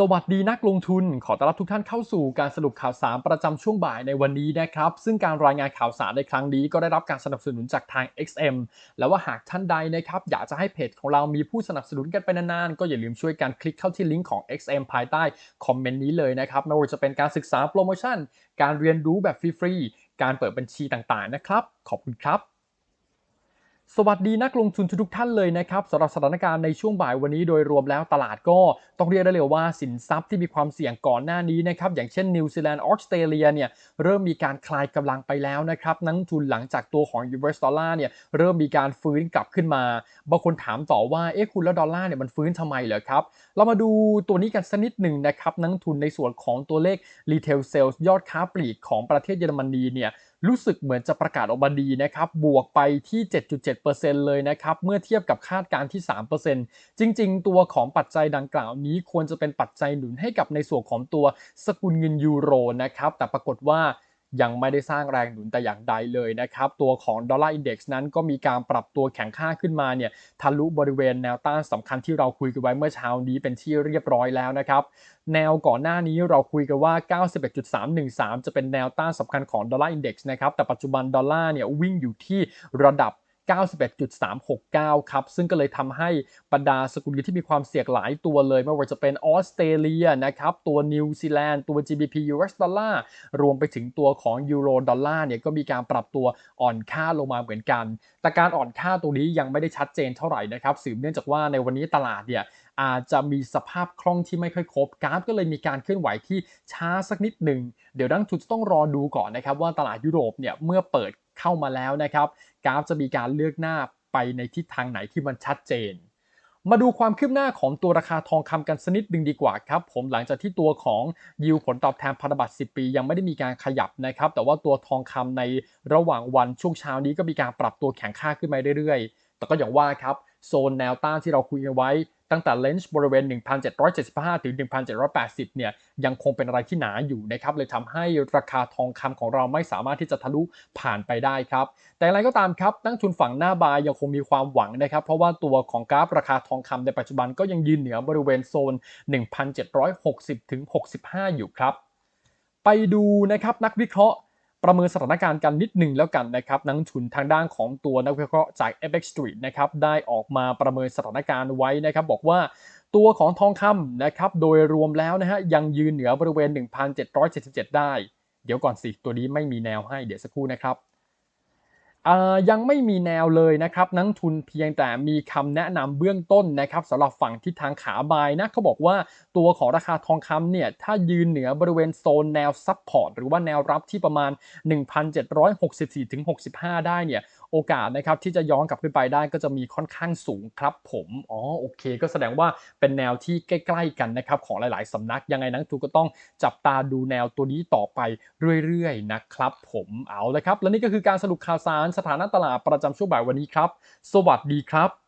สวัสดีนักลงทุน ขอต้อนรับทุกท่านเข้าสู่การสรุปข่าวสารประจำช่วงบ่ายในวันนี้นะครับ ซึ่งการรายงานข่าวสารในครั้งนี้ก็ได้รับการสนับสนุนจากทาง XM แล้วว่าหากท่านใดนะครับอยากจะให้เพจของเรามีผู้สนับสนุนกันไปนานๆ ก็อย่าลืมช่วยกันคลิกเข้าที่ลิงก์ของ XM ภายใต้คอมเมนต์นี้เลยนะครับ ไม่ว่าจะเป็นการศึกษาโปรโมชั่น การเรียนรู้แบบฟรีๆ การเปิดบัญชีต่างๆ นะครับ ขอบคุณครับ สวัสดีนักลงทุนทุกท่านเลยนะครับสำหรับสถานการณ์ในช่วงบ่ายวันนี้โดยรวมแล้วตลาดก็ต้องเรียกได้เลยว่าสินทรัพย์ที่มีความเสี่ยงก่อนหน้านี้นะครับอย่างเช่นนิวซีแลนด์ออสเตรเลียเนี่ยเริ่มมีการคลายกำลังไปแล้วนะครับนักทุนหลังจากตัวของ US ดอลลาร์เนี่ยเริ่มมีการฟื้นกลับขึ้นมาบางคนถามต่อว่าเอ๊ะคุณแล้วดอลลาร์เนี่ยมันฟื้นทำไมเหรอครับเรามาดูตัวนี้กันสักนิดหนึ่งนะครับนักทุนในส่วนของตัวเลข Retail Sales ยอดค้าปลีกของประเทศเยอรมนีเนี่ย รู้สึกเหมือนจะประกาศออกมาดีนะครับ บวกไปที่ 7.7%เลยนะครับ เมื่อเทียบกับคาดการณ์ที่ 3%จริง ๆ ตัวของปัจจัยดังกล่าวนี้ควรจะเป็นปัจจัยหนุนให้กับในส่วนของตัวสกุลเงินยูโรนะครับ แต่ปรากฏว่า ยังไม่ได้สร้างแรงหนุนแต่อย่างใดเลยนะครับตัวของดอลลาร์อินเด็กซ์นั้นก็มีการปรับตัวแข็งค่าขึ้นมาเนี่ยทะลุบริเวณแนวต้านสำคัญที่เราคุยกันไว้เมื่อเช้านี้เป็นที่เรียบร้อยแล้วนะครับแนวก่อนหน้านี้เราคุยกันว่า 91.313 จะเป็นแนวต้านสำคัญของดอลลาร์อินเด็กซ์นะครับแต่ปัจจุบันดอลลาร์เนี่ยวิ่งอยู่ที่ระดับ 91.369 ครับ ซึ่งก็เลยทำให้บรรดาสกุลเงินที่มีความเสี่ยงหลายตัวเลย ไม่ว่าจะเป็นออสเตรเลียนะครับ ตัวนิวซีแลนด์ ตัว GBP US ดอลลาร์ รวมไปถึงตัวของยูโรดอลลาร์เนี่ยก็มีการปรับตัวอ่อนค่าลงมาเหมือนกัน แต่การอ่อนค่าตรงนี้ยังไม่ได้ชัดเจนเท่าไหร่นะครับ สืบเนื่องจากว่าในวันนี้ตลาดเนี่ยอาจจะมีสภาพคล่องที่ไม่ค่อยครบกราฟก็เลยมีการเคลื่อนไหวที่ช้าสักนิดหนึ่ง เดี๋ยวนังทุนจะต้องรอดูก่อนนะครับว่าตลาดยุโรปเนี่ยเมื่อเปิด เข้ามาแล้วนะครับ กราฟจะมีการเลือกหน้าไปในทิศทางไหนที่มันชัดเจน มาดูความคืบหน้าของตัวราคาทองคำกันสักนิดหนึ่งดีกว่าครับ ผมหลังจากที่ตัวของยิวผลตอบแทนพันธบัตร 10 ปี ยังไม่ได้มีการขยับนะครับ แต่ว่าตัวทองคำในระหว่างวันช่วงเช้านี้ก็มีการปรับตัวแข็งค่าขึ้นมาเรื่อยๆ แต่ก็อย่างว่าครับโซนแนวต้านที่เราคุยกันไว้ ตั้งแต่เลนจ์บริเวณ 1,775 ถึง 1,780 เนี่ยยังคงเป็นอะไรที่หนาอยู่นะครับเลยทำให้ราคาทองคำของเราไม่สามารถที่จะทะลุผ่านไปได้ครับ แต่อะไรก็ตามครับนักทุนฝั่งหน้าบายยังคงมีความหวังนะครับ เพราะว่าตัวของกราฟราคาทองคำในปัจจุบันก็ยังยืนเหนือบริเวณโซน 1,760 ถึง 65 อยู่ครับ ไปดูนะครับนักวิเคราะห์ ประเมินสถานการณ์กันนิดหนึ่งแล้วกันนะครับนักทุนทางด้านของตัวนักวิเคราะห์จาก FX Street นะครับได้ออกมาประเมินสถานการณ์ไว้นะครับบอกว่าตัวของทองคำนะครับโดยรวมแล้วนะฮะยังยืนเหนือบริเวณ 1,777 ได้ เดี๋ยวก่อนสิ ตัวนี้ไม่มีแนวให้เดี๋ยวสักครู่นะครับ ยังไม่มีแนวเลยนะครับนักทุนเพียงแต่มีคำแนะนำเบื้องต้นนะครับสำหรับฝั่งทิศทางขาบายนะเขาบอกว่าตัวของราคาทองคำเนี่ยถ้ายืนเหนือบริเวณโซนแนวซับพอร์ตหรือว่าแนวรับที่ประมาณ 1,764-65 ได้เนี่ย โอกาสนะครับที่จะย้อนกลับขึ้นไปได้ก็จะมีค่อนข้างสูงครับผมอ๋อโอเค ก็แสดงว่าเป็นแนวที่ใกล้ ๆ กันนะครับของหลาย ๆสำนักยังไงนักทุนก็ต้องจับตาดูแนวตัวนี้ต่อไปเรื่อยๆนะครับผมเอาละครับ และนี่ก็คือการสรุปข่าวสารสถานะตลาดประจำช่วงบ่ายวันนี้ครับ สวัสดีครับ